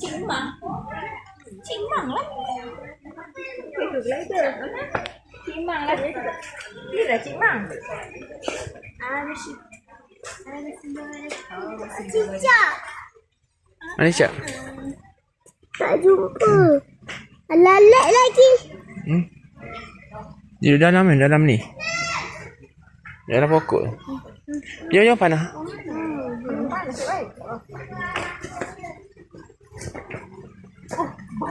Cimang. Cimang lah. Itu glider. Cimang lah. Ini dah cimang. Cicak. Mana? Tak jumpa. Lalat lagi. Hmm? Di dalam ni, dalam ni. Dalam pokok. Ya, ya panah. Baru bala.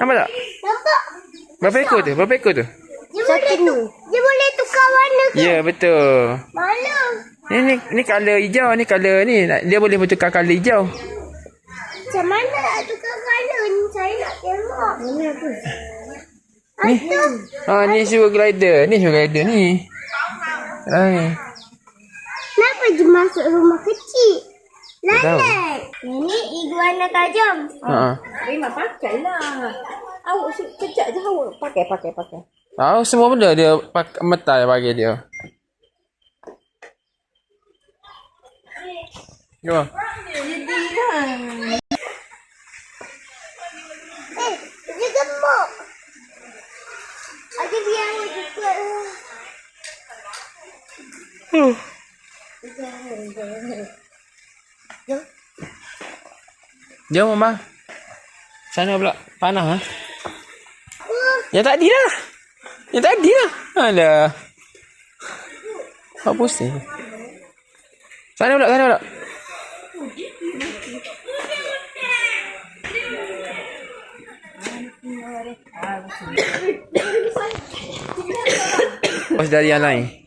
Nampak tak? Berapa ekor tu? Berapa ekor tu? Dia boleh tu. Dia boleh tukar warna ke? Ya, betul. Mana? Ni ni ni color hijau, ni color ni. Dia boleh bertukar color hijau. Macam mana nak tukar warna ni? Saya nak tengok. Mana tu? Ni. Ha, ni sugar glider. Ni sugar glider ni. Ha ni. Kenapa dia masuk rumah kecil? Lalat. Ini iguana tajam. Ha. Terima pakai lah. Awak kejap je awak pakai pakai pakai. Tahu semua benda dia pak metal bagi dia. Yo. Eh, dia gemuk. Ada biar awak juga. Jom mama. Sana pula panah ha. Yang tadi lah. Yang tadi lah. Alah. Apa pusing? Sana pula, sana pula. Bos dari yang lain.